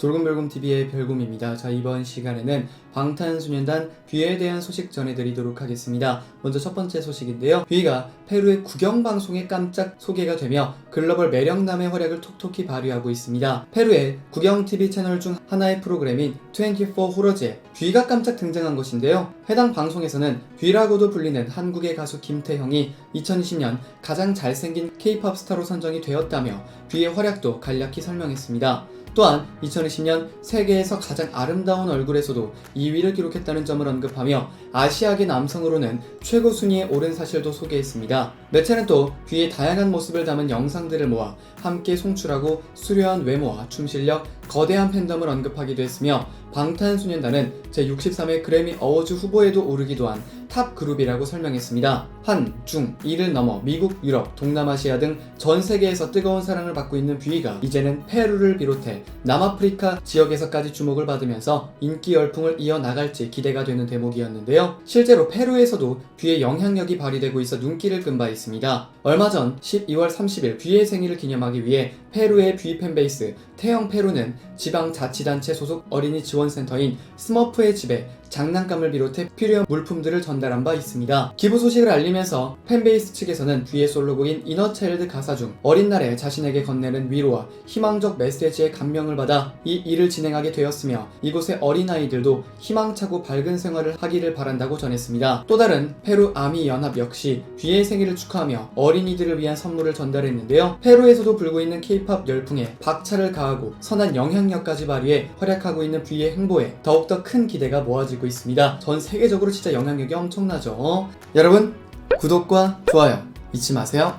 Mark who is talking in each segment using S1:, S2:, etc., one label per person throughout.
S1: 돌곰별곰TV의 별곰입니다. 자, 이번 시간에는 방탄소년단 뷔에 대한 소식 전해드리도록 하겠습니다. 먼저 첫 번째 소식인데요. 뷔가 페루의 국영방송에 깜짝 소개가 되며 글로벌 매력남의 활약을 톡톡히 발휘하고 있습니다. 페루의 국영TV 채널 중 하나의 프로그램인 24 호러즈에 뷔가 깜짝 등장한 것인데요. 해당 방송에서는 뷔라고도 불리는 한국의 가수 김태형이 2020년 가장 잘생긴 K-팝 스타로 선정이 되었다며 뷔의 활약도 간략히 설명했습니다. 또한 2020년 세계에서 가장 아름다운 얼굴에서도 2위를 기록했다는 점을 언급하며 아시아계 남성으로는 최고 순위에 오른 사실도 소개했습니다. 매체는 또 뷔의 다양한 모습을 담은 영상들을 모아 함께 송출하고 수려한 외모와 춤 실력, 거대한 팬덤을 언급하기도 했으며 방탄소년단은 제63회 그래미 어워즈 후보에도 오르기도 한 탑 그룹이라고 설명했습니다. 한, 중, 이를 넘어 미국, 유럽, 동남아시아 등 전 세계에서 뜨거운 사랑을 받고 있는 뷔가 이제는 페루를 비롯해 남아프리카 지역에서까지 주목을 받으면서 인기 열풍을 이어나갈지 기대가 되는 대목이었는데요. 실제로 페루에서도 뷔의 영향력이 발휘되고 있어 눈길을 끈 바 있습니다. 얼마 전 12월 30일 뷔의 생일을 기념하기 위해 페루의 뷔 팬베이스 태영 페루는 지방 자치단체 소속 어린이 지원 센터인 스머프의 집에 장난감을 비롯해 필요한 물품들을 전달한 바 있습니다. 기부 소식을 알리면서 팬베이스 측에서는 뷔의 솔로곡인 이너차일드 가사 중 어린 날에 자신에게 건네는 위로와 희망적 메시지에 감명을 받아 이 일을 진행하게 되었으며 이곳의 어린아이들도 희망차고 밝은 생활을 하기를 바란다고 전했습니다. 또 다른 페루 아미 연합 역시 뷔의 생일을 축하하며 어린이들을 위한 선물을 전달했는데요. 페루에서도 불고 있는 K-팝 열풍에 박차를 가하고 선한 영향력까지 발휘해 활약하고 있는 뷔의 행보에 더욱더 큰 기대가 모아지고 있습니다. 전 세계적으로 진짜 영향력이 엄청나죠. 여러분 구독과 좋아요 잊지 마세요.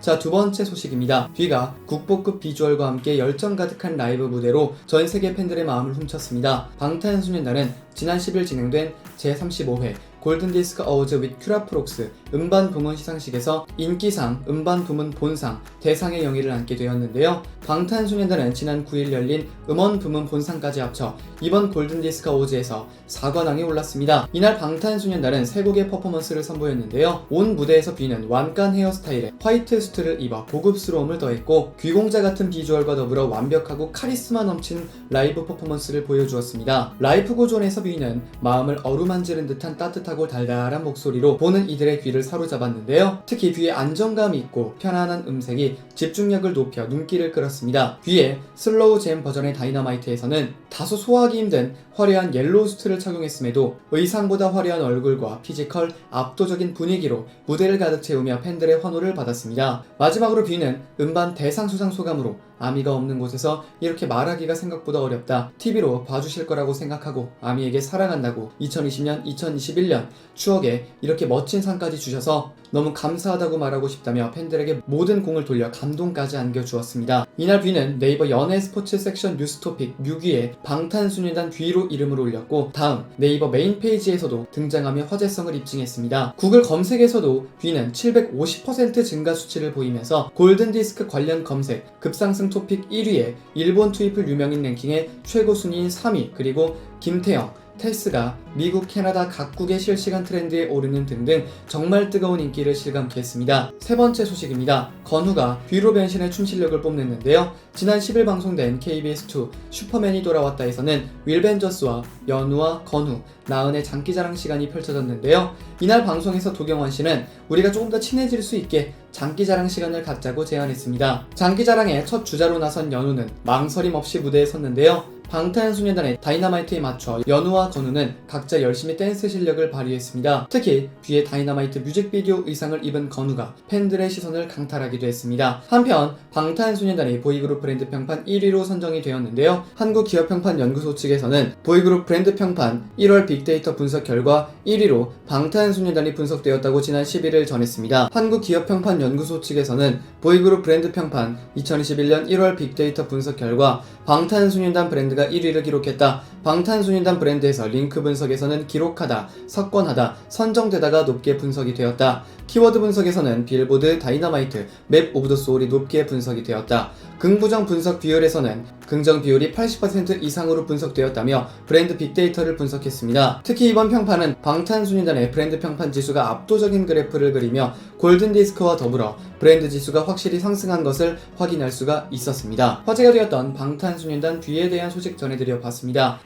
S1: 자, 두 번째 소식입니다. 뷔가 국보급 비주얼과 함께 열정 가득한 라이브 무대로 전 세계 팬들의 마음을 훔쳤습니다. 방탄소년단은 지난 10일 진행된 제35회 골든디스크 어워즈 윗 큐라프록스 음반 부문 시상식에서 인기상, 음반 부문 본상, 대상의 영예를 안게 되었는데요. 방탄소년단은 지난 9일 열린 음원 부문 본상까지 합쳐 이번 골든디스크 어워즈에서 4관왕에 올랐습니다. 이날 방탄소년단은 세 곡의 퍼포먼스를 선보였는데요. 온 무대에서 뷔는 완간 헤어스타일에 화이트 수트를 입어 고급스러움을 더했고 귀공자 같은 비주얼과 더불어 완벽하고 카리스마 넘치는 라이브 퍼포먼스를 보여주었습니다. 라이프 고존에서 뷔는 마음을 어루만지는 듯한 따뜻 하고 달달한 목소리로 보는 이들의 귀를 사로잡았는데요. 특히 뷔의 안정감이 있고 편안한 음색이 집중력을 높여 눈길을 끌었습니다. 뷔의 슬로우 잼 버전의 다이너마이트에서는 다소 소화하기 힘든 화려한 옐로우 수트를 착용했음에도 의상보다 화려한 얼굴과 피지컬, 압도적인 분위기로 무대를 가득 채우며 팬들의 환호를 받았습니다. 마지막으로 뷔는 음반 대상 수상 소감으로 아미가 없는 곳에서 이렇게 말하기가 생각보다 어렵다. TV로 봐주실 거라고 생각하고 아미에게 사랑한다고 2020년, 2021년 추억에 이렇게 멋진 상까지 주셔서 너무 감사하다고 말하고 싶다며 팬들에게 모든 공을 돌려 감동까지 안겨주었습니다. 이날 뷔는 네이버 연예 스포츠 섹션 뉴스 토픽 6위에 방탄소년단 뷔로 이름을 올렸고 다음 네이버 메인 페이지에서도 등장하며 화제성을 입증했습니다. 구글 검색에서도 뷔는 750% 증가 수치를 보이면서 골든디스크 관련 검색 급상승 토픽 1위에 일본 트위플 유명인 랭킹의 최고 순위인 3위 그리고 김태형 테스가 미국, 캐나다 각국의 실시간 트렌드에 오르는 등등 정말 뜨거운 인기를 실감케 했습니다. 세 번째 소식입니다. 건우가 뷔로 변신의 춤 실력을 뽐냈는데요. 지난 10일 방송된 KBS2 슈퍼맨이 돌아왔다에서는 윌벤저스와 연우와 건우, 나은의 장기자랑 시간이 펼쳐졌는데요. 이날 방송에서 도경원 씨는 우리가 조금 더 친해질 수 있게 장기자랑 시간을 갖자고 제안했습니다. 장기자랑의 첫 주자로 나선 연우는 망설임 없이 무대에 섰는데요. 방탄소년단의 다이너마이트에 맞춰 연우와 건우는 각자 열심히 댄스 실력을 발휘했습니다. 특히 뷔의 다이너마이트 뮤직비디오 의상을 입은 건우가 팬들의 시선을 강탈하기도 했습니다. 한편 방탄소년단이 보이그룹 브랜드 평판 1위로 선정이 되었는데요. 한국기업평판연구소 측에서는 보이그룹 브랜드 평판 1월 빅데이터 분석 결과 1위로 방탄소년단이 분석되었다고 지난 11일 전했습니다. 한국기업평판연구소 측에서는 보이그룹 브랜드 평판 2021년 1월 빅데이터 분석 결과 방탄소년단 브랜드가 브랜드가 1위를 기록했다. 방탄소년단 브랜드에서 링크 분석에서는 기록하다, 석권하다, 선정되다가 높게 분석이 되었다. 키워드 분석에서는 빌보드, 다이너마이트, 맵 오브 더 소울이 높게 분석이 되었다. 긍부정 분석 비율에서는 긍정 비율이 80% 이상으로 분석되었다며 브랜드 빅데이터를 분석했습니다. 특히 이번 평판은 방탄소년단의 브랜드 평판 지수가 압도적인 그래프를 그리며 골든 디스크와 더불어 브랜드 지수가 확실히 상승한 것을 확인할 수가 있었습니다. 화제가 되었던 방탄소년단 뒤에 대한 소식 전해드려 봤습니다.